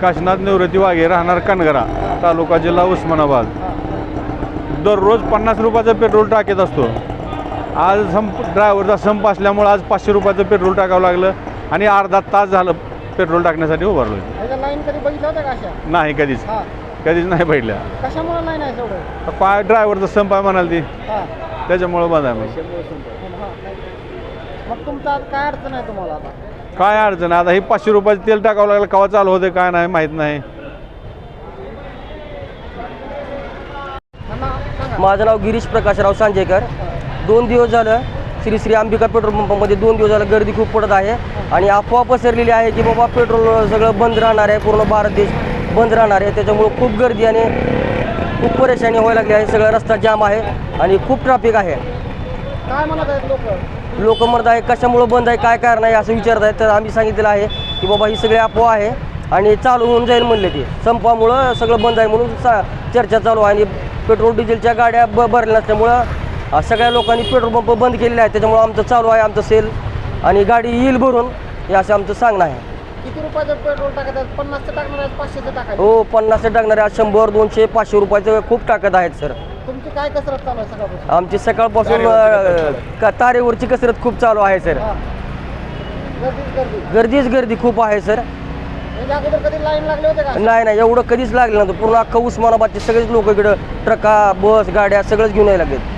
काशीनाथ निवृत्ती वाघे राहणार कनगरा तालुका जिल्हा उस्मानाबाद. दररोज पन्नास रुपयाचं पेट्रोल टाकीत असतो. आज संप ड्रायव्हरचा संप असल्यामुळं आज पाचशे रुपयाचं पेट्रोल टाकावं लागलं आणि अर्धा तास झालं पेट्रोल टाकण्यासाठी उभारलो नाही कधीच. कधीच नाही तेवढं? काय ड्रायव्हरचा संप आहे म्हणाल ती. हा. त्याच्यामुळं बंद आहे मग तुमचं काय अडचण आहे तुम्हाला आता? काय अडचण? आता हे पाचशे रुपयाचं तेल टाकावं लागलं कवा चालू होते काय नाही माहीत नाही. माझं नाव गिरीश प्रकाशराव सांजेकर. दोन दिवस झालं श्री श्री अंबिका पेट्रोल पंपामध्ये दोन दिवस झालं गर्दी खूप पडत आहे आणि अफवा पसरलेली आहे की बाबा पेट्रोल सगळं बंद राहणार आहे पूर्ण भारत देश बंद राहणार आहे. त्याच्यामुळं खूप गर्दी आणि खूप परेशानी व्हायला लागली आहे. सगळा रस्ता जाम आहे आणि खूप ट्रॅफिक आहे. काय म्हणत आहेत लोक? लोक म्हणत आहे कशामुळं बंद आहे काय कारण आहे असं विचारत आहेत. तर आम्ही सांगितलेलं आहे की बाबा ही सगळी अफवा आहे आणि चालू होऊन जाईल म्हणले ते. संपामुळं सगळं बंद आहे म्हणून चर्चा चालू आहे. आणि पेट्रोल डिझेलच्या गाड्या ब भरल्या नसल्यामुळं सगळ्या लोकांनी पेट्रोल पंप बंद केलेले आहेत. त्याच्यामुळं आमचं चालू आहे आमचं सेल. आणि गाडी येईल भरून हे असं आमचं सांगणं आहे. किती रुपयाचं पेट्रोल टाकत आहेत? पन्नासचं टाकणार आहेत पाचशेचं टाकायचं हो पन्नासचे टाकणारे आज शंभर दोनशे पाचशे रुपयाचं खूप टाकत आहेत सर. काय कसरत चालू आहे सकाळपासून? आमची सकाळपासून अं, का तारेवरची कसरत खूप चालू आहे सर. हा. गर्दीच गर्दी. गर्दीच गर्दी खूप आहे सर. म्हणजे अगोदर कधी लाईन लागले होते का? नाही नाही एवढं कधीच लागलं नव्हतं. पूर्ण अख्खा उस्मानाबादचे सगळेच लोक इकडं ट्रका बस गाड्या सगळंच घेऊन यायला लागलेत.